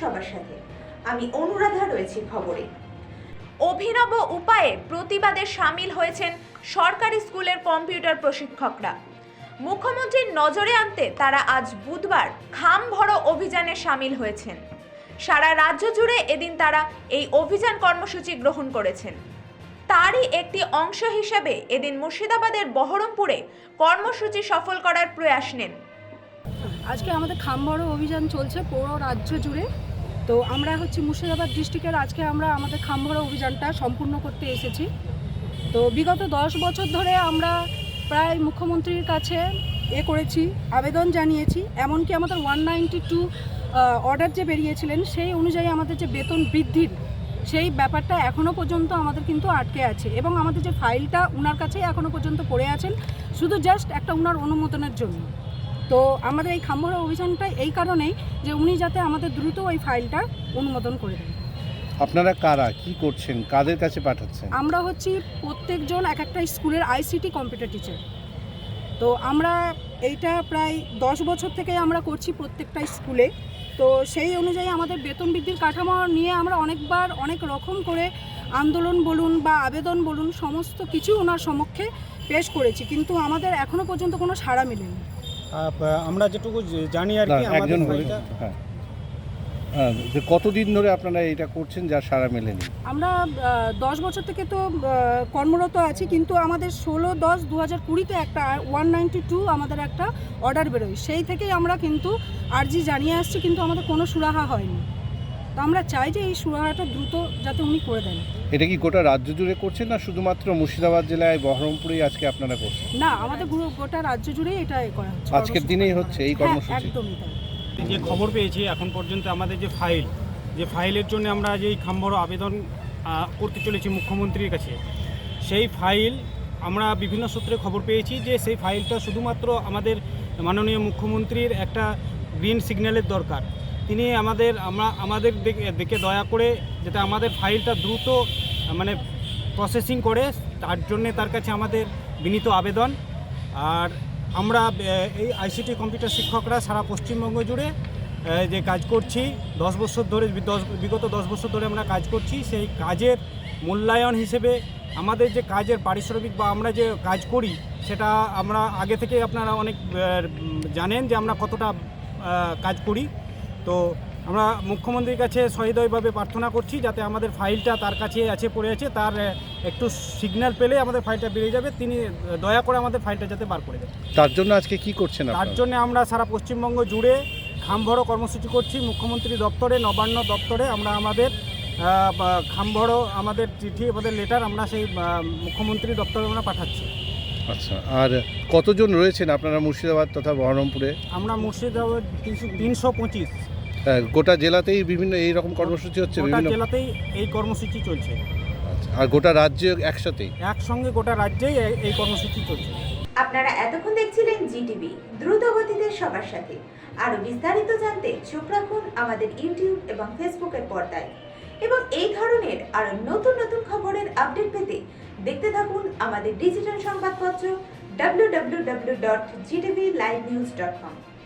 সবার সাথে। আমি অনুরাধা রয়েছি খবরে। অভিনব উপায়ে প্রতিবাদে সামিল হয়েছেন সরকারি স্কুলের কম্পিউটার প্রশিক্ষকরা। মুখ্যমন্ত্রীর নজরে আনতে তারা আজ বুধবার খাম ভরো অভিযানে সামিল হয়েছেন। সারা রাজ্য জুড়ে এদিন তারা এই অভিযান কর্মসূচি গ্রহণ করেছেন। তারই একটি অংশ হিসেবে এদিন মুর্শিদাবাদের বহরমপুরে কর্মসূচি সফল করার প্রয়াস নেন। আজকে আমাদের খামবড় অভিযান চলছে পুরো রাজ্য জুড়ে। তো আমরা হচ্ছে মুর্শিদাবাদ ডিস্ট্রিক্টের আজকে আমরা আমাদের খামবড় অভিযানটা সম্পূর্ণ করতে এসেছি। তো বিগত দশ বছর ধরে আমরা প্রায় মুখ্যমন্ত্রীর কাছে এ করেছি, আবেদন জানিয়েছি, এমনকি আমাদের ওয়ান নাইনটি টু অর্ডার যে বেরিয়েছিলেন, সেই অনুযায়ী আমাদের যে বেতন বৃদ্ধির সেই ব্যাপারটা এখনও পর্যন্ত আমাদের কিন্তু আটকে আছে এবং আমাদের যে ফাইলটা ওনার কাছেই এখনও পর্যন্ত পড়ে আছেন। শুধু জাস্ট একটা ওনার অনুমোদনের জন্য। তো আমাদের এই খাম্বরা অভিযানটা এই কারণেই যে উনি যাতে আমাদের দ্রুত ওই ফাইলটা অনুমোদন করে দেন। আপনারা কারা? কি করছেন? কাদের কাছে পাঠাচ্ছেন? আমরা হচ্ছি প্রত্যেকজন এক একটা স্কুলের আইসিটি কম্পিউটার টিচার। তো আমরা এইটা প্রায় দশ বছর থেকে আমরা করছি প্রত্যেকটা স্কুলে। তো সেই অনুযায়ী আমাদের বেতন বৃদ্ধির কাঠামো নিয়ে আমরা অনেকবার অনেক রকম করে আন্দোলন বলুন বা আবেদন বলুন সমস্ত কিছু ওনার সমক্ষে পেশ করেছি। কিন্তু আমাদের এখনও পর্যন্ত কোনো সাড়া মেলেনি। আমরা যেটুকু জানি আর কি আমাদের একজন হ্যাঁ। হ্যাঁ, যে কতদিন ধরে আপনারা এটা করছেন যা সারা মেলেনি? আমরা দশ বছর থেকে তো কর্মরত আছি কিন্তু আমাদের ষোলো দশ দু হাজার কুড়িতে একটা ওয়ান নাইনটি টু আমাদের একটা অর্ডার বেরোয়। সেই থেকেই আমরা কিন্তু আর্জি জানিয়ে আসছি কিন্তু আমাদের কোনো সুরাহা হয়নি। তো আমরা চাই যে এই সুরাহাটা দ্রুত যাতে উনি করে দেন। এটা কি গোটা রাজ্য জুড়ে করছেন না শুধুমাত্র মুর্শিদাবাদ জেলায় বহরমপুরেই আজকে আপনারা করছেন? না আমাদের পুরো- গোটা রাজ্য জুড়েই এটা করা হচ্ছে। আজকের দিনেই হচ্ছে এই হ্যাঁ, কর্মসূচি। একদমই তাই। যে খবর পেয়েছি এখন পর্যন্ত আমাদের যে ফাইল যে ফাইলের জন্য আমরা যে এই খাম্বড় আবেদন করতে চলেছি মুখ্যমন্ত্রীর কাছে সেই ফাইল আমরা বিভিন্ন সূত্রে খবর পেয়েছি যে সেই ফাইলটা শুধুমাত্র আমাদের মাননীয় মুখ্যমন্ত্রীর একটা গ্রিন সিগন্যালের দরকার। তিনি আমাদের, আমরা, আমাদের দিকে- দয়া করে যাতে আমাদের ফাইলটা দ্রুত মানে প্রসেসিং করে, তার জন্যে তার কাছে আমাদের বিনীত আবেদন। আর আমরা এই আইসিটি কম্পিউটার শিক্ষকরা সারা পশ্চিমবঙ্গ জুড়ে যে কাজ করছি, দশ বছর ধরে বিগত দশ বছর ধরে আমরা কাজ করছি, সেই কাজের মূল্যায়ন হিসেবে আমাদের যে কাজের পারিশ্রমিক বা আমরা যে কাজ করি, সেটা আমরা আগে থেকে আপনারা অনেক জানেন যে আমরা কতটা কাজ করি। তো আমরা মুখ্যমন্ত্রীর কাছে সহৃদয়ভাবে প্রার্থনা করছি যাতে আমাদের ফাইলটা তার কাছে আছে পড়ে আছে তার একটু সিগন্যাল পেলে আমাদের ফাইলটা বেরিয়ে যাবে তিনি দয়া করে আমাদের ফাইলটা যাতে বার করে দেন। তার জন্য আজকে কি করছেন তার জন্য আমরা সারা পশ্চিমবঙ্গ জুড়ে খামভরো কর্মসূচি করছি মুখ্যমন্ত্রী দপ্তরে নবান্ন দপ্তরে আমরা আমাদের খামভরো আমাদের চিঠি আমাদের লেটার আমরা সেই মুখ্যমন্ত্রী দপ্তরে আমরা পাঠাচ্ছি। আচ্ছা আর কতজন রয়েছেন আপনারা মুর্শিদাবাদ তথা বহরমপুরে? আমরা মুর্শিদাবাদ তিনশো তিনশো পঁচিশ। গোটা জেলাতেই বিভিন্ন এই রকম কর্মসূচি হচ্ছে বিভিন্ন জেলাতেই এই কর্মসূচি চলছে। আচ্ছা, আর গোটা রাজ্যে একসাথেই একসঙ্গে গোটা রাজ্যেই এই- কর্মসূচি চলছে। আপনারা এতক্ষণ দেখছিলেন জিটিভি দ্রুত গতিতে সবার সাথে। আরও বিস্তারিত জানতে চোখ রাখুন আমাদের ইউটিউব এবং ফেসবুকের পর্দায়। এবং এই ধরনের আরও নতুন নতুন খবরের আপডেট পেতে দেখতে থাকুন আমাদের ডিজিটাল সংবাদপত্র W W W dot GTV live news dot www.gtvlivenews.com